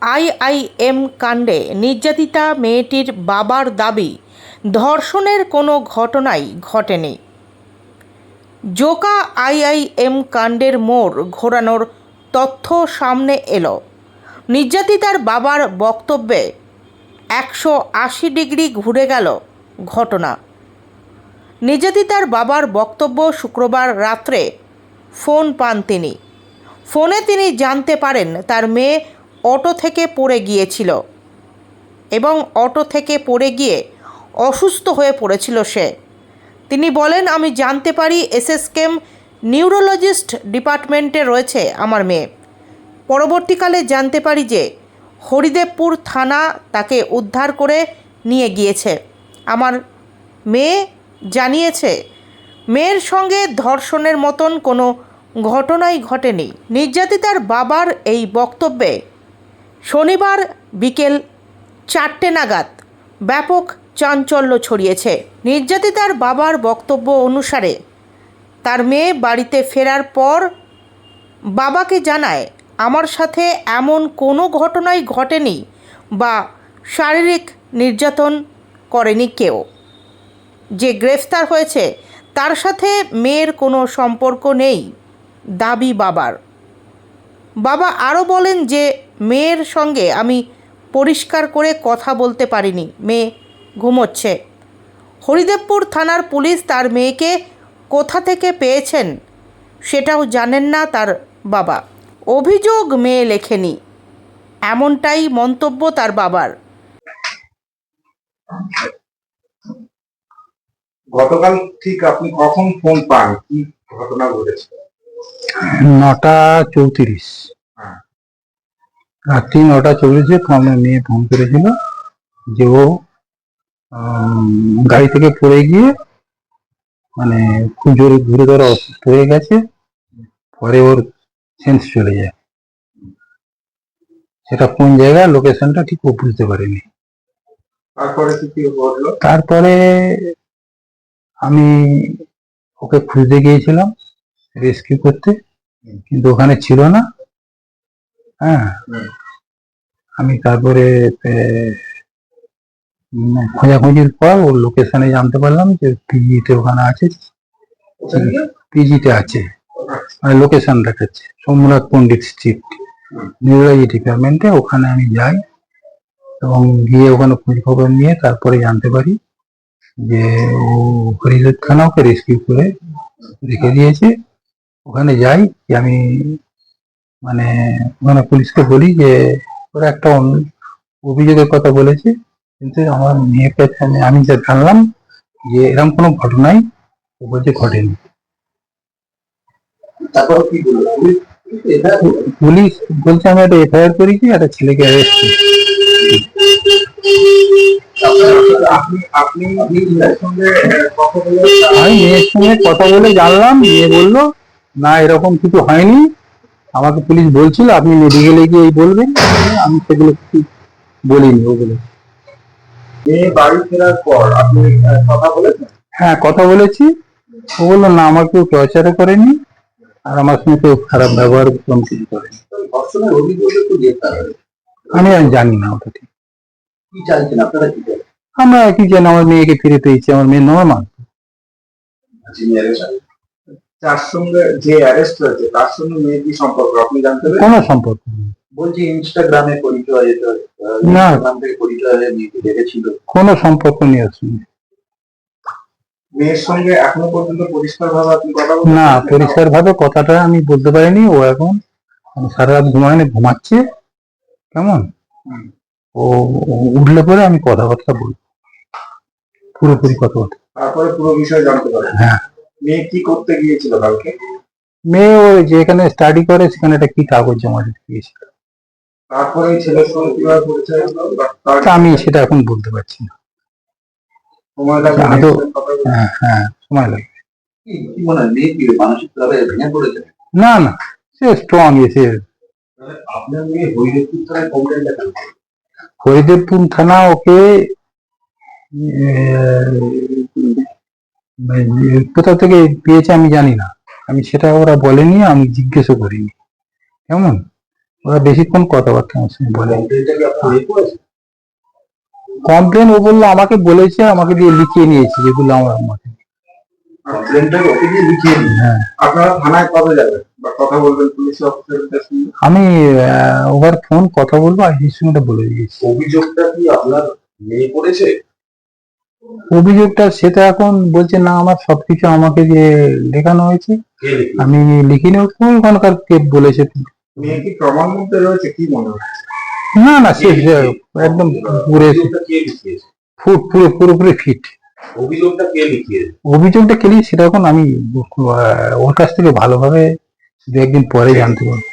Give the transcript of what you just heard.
IIM কাণ্ডে নির্যাতিতা মেয়েটির বাবার দাবি, ধর্ষণের কোনো ঘটনাই ঘটেনি। জোকা আইআইএম কাণ্ডের মোড় ঘোরানোর তথ্য সামনে এলো। নির্যাতিতার বাবার বক্তব্যে একশো আশি ডিগ্রি ঘুরে গেল ঘটনা। নির্যাতিতার বাবার বক্তব্য শুক্রবার রাত্রে ফোন পান তিনি। ফোনে তিনি জানতে পারেন তার মেয়ে অটো থেকে পড়ে গিয়েছিল এবং অটো থেকে পড়ে গিয়ে অসুস্থ হয়ে পড়েছিল সে। তিনি বলেন, আমি জানতে পারি এসএসকেম নিউরোলজিস্ট ডিপার্টমেন্টে রয়েছে আমার মেয়ে। পরবর্তীকালে জানতে পারি যে হরিদেবপুর থানা তাকে উদ্ধার করে নিয়ে গিয়েছে। আমার মেয়ে জানিয়েছে, মেয়ের সঙ্গে ধর্ষণের মতন কোনো ঘটনাই ঘটেনি। নির্যাতিতার বাবার এই বক্তব্যে শনিবার বিকেল চারটে নাগাদ ব্যাপক চাঞ্চল্য ছড়িয়েছে। নির্যাতিতার বাবার বক্তব্য অনুসারে তার মেয়ে বাড়িতে ফেরার পর বাবাকে জানায়, আমার সাথে এমন কোনো ঘটনাই ঘটেনি বা শারীরিক নির্যাতন করেনি কেউ। যে গ্রেফতার হয়েছে, তার সাথে মেয়ের কোনো সম্পর্ক নেই। দাবি বাবার। বাবা আরও বলেন যে মেয়ের সঙ্গে আমি পরিষ্কার করে কথা বলতে পারিনি। মেয়ে ঘুমোচ্ছে। হরিদেবপুর থানার পুলিশ তার মেয়েকে কোথা থেকে পেয়েছেন সেটাও জানেন না তার বাবা। অভিযোগ মেয়ে লেখেনি। এমনটাই মন্তব্য তার বাবার। গতকাল ঠিক আপনি কখন ফোন পান? কি ঘটনা ঘটেছে? নটা চৌত্রিশ। রাত্রি নটা চল্লিশে আমার মেয়ে ফোন করেছিল। যে ও গাড়ি থেকে পড়ে গিয়ে মানে খুব জোরে গুরুতর অসুস্থ হয়ে গেছে। পরে ওর সেন্স চলে যায়। সেটা কোন জায়গায় লোকেশনটা ঠিক ও বুঝতে পারেনি। তারপরে কি কি তারপরে আমি ওকে খুঁজতে গিয়েছিলাম রেস্কিউ করতে। কিন্তু ওখানে ছিল না। হ্যাঁ। আমি তারপরে খোঁজাখুঁজির পর ওর লোকেশনে জানতে পারলাম যে পিজিতে ওখানে আছে। পিজিতে আছে। মানে লোকেশন দেখাচ্ছে। সোমনাথ পণ্ডিত স্ট্রিট নিউরোলজি ডিপার্টমেন্টে ওখানে আমি যাই এবং গিয়ে ওখানে খোঁজ খবর নিয়ে তারপরে জানতে পারি যে ও হরিদেব খানা ওকে রেস্কিউ করে রেখে দিয়েছে। ওখানে যাই আমি মানে ওখানে পুলিশকে বলি যে ওরা একটা অভিযোগের কথা বলেছে। কিন্তু আমার মেয়ের কাছে আমি যা জানলাম যে এরকম কোনো ঘটনাই ও বলছে ঘটেনি। তারপর কি বলল? পুলিশ বলছে আমি একটা এফআইআর করেছি একটা ছেলেকে অ্যারেস্ট আমি মেয়ের সঙ্গে কথা বলে জানলাম। মেয়ে বলল না এরকম কিছু হয়নি। আমাকে পুলিশ বলছিল আপনি মেডিকেলে গিয়ে এই বলবেন আমি সেগুলো বলিনি ওগুলো। বাড়ি ফেরার পর আপনি কথা বলেছেন? হ্যাঁ কথা বলেছি। ও বলল না আমার কেউ টর্চারও করেনি আর আমার সঙ্গে কেউ খারাপ ব্যবহার কিছু করেনি। আমি আর জানি না ওটা ঠিক। কি চাইছেন আপনারা কি আমরা কি জানি আমার মেয়েকে ফিরে পেয়েছি আমার মেয়ে নর্মাল যিনি যার সঙ্গে যে অ্যারেস্ট হয়েছে তার সঙ্গে মেয়ে কি সম্পর্ক? আপনি জানতে পেরেছেন? কোনো সম্পর্ক বলছি ইনস্টাগ্রামে পরিচয় আহ, না। ইনস্টাগ্রাম থেকে পরিচয় হয়ে মেয়েকে দেখেছিল। কোনো সম্পর্ক নেই ওর সঙ্গে। মেয়ের সঙ্গে এখনও পর্যন্ত পরিষ্কার ভাবে আপনি কথা না? পরিষ্কার ভাবে কথাটা আমি বলতে পারিনি। ও এখন মানে সারা রাত ঘুমায়নি ঘুমাচ্ছে। কেমন। ও উঠলে পরে আমি কথাবার্তা বলব। পুরোপুরি কথাবার্তা। তারপরে পুরো বিষয় জানতে পারেন হ্যাঁ। মেয়ে কি করতে গিয়েছিল কালকে? মেয়ে ও যেখানে স্টাডি করে সেখানে একটা কি কাগজ জমা দিতে গিয়েছিল। তারপরে ছেলের সঙ্গে কীভাবে পরিচয় হলো? বা তার আমি সেটা এখন বলতে পারছি না। সময় লাগবে আদৌ- মেয়ের সঙ্গে কথা বলতে? হ্যাঁ হ্যাঁ সময় লাগবে। কি কি মনে হয় মেয়ে কি মানসিক ভাবে ভেঙে পড়েছে? না না সে স্ট্রং এসে আপনার মেয়ে হরিদেবপুর থানায় কমপ্লেন হরিদেবপুর থানা ওকে আহ, কোথা থেকে পেয়েছে আমি জানি না। আমি সেটা ওরা বলেনি আমি জিজ্ঞেসও করিনি। কেমন? ওরা বেশিক্ষণ কথাবার্তা আমার সঙ্গে বলে কমপ্লেনটা কি আপনি রেট করেছেন কমপ্লেন ও বলল আমাকে বলেছে আমাকে দিয়ে লিখিয়ে নিয়েছে যেগুলো আমার আমাকে দিন হ্যাঁ। আপনারা থানায় কবে যাবেন? বা কথা বলবেন পুলিশ অফিসারের সঙ্গে আমি ওভার ফোন কথা বলব আর সঙ্গে বলে দিয়েছি। অভিযোগটা কি আপনার মেয়ে করেছে? অভিযোগটা সেটা এখন বলছে না আমার সবকিছু আমাকে যে হয়েছে। আমি লিখিনি। ওখানকার কে বলেছে? না না সে একদম পুরো পুরো পুরোপুরি ফিট। অভিযোগটা কে সেটা এখন আমি ওর কাছ থেকে ভালোভাবে দু একদিন পরে জানতে পারব।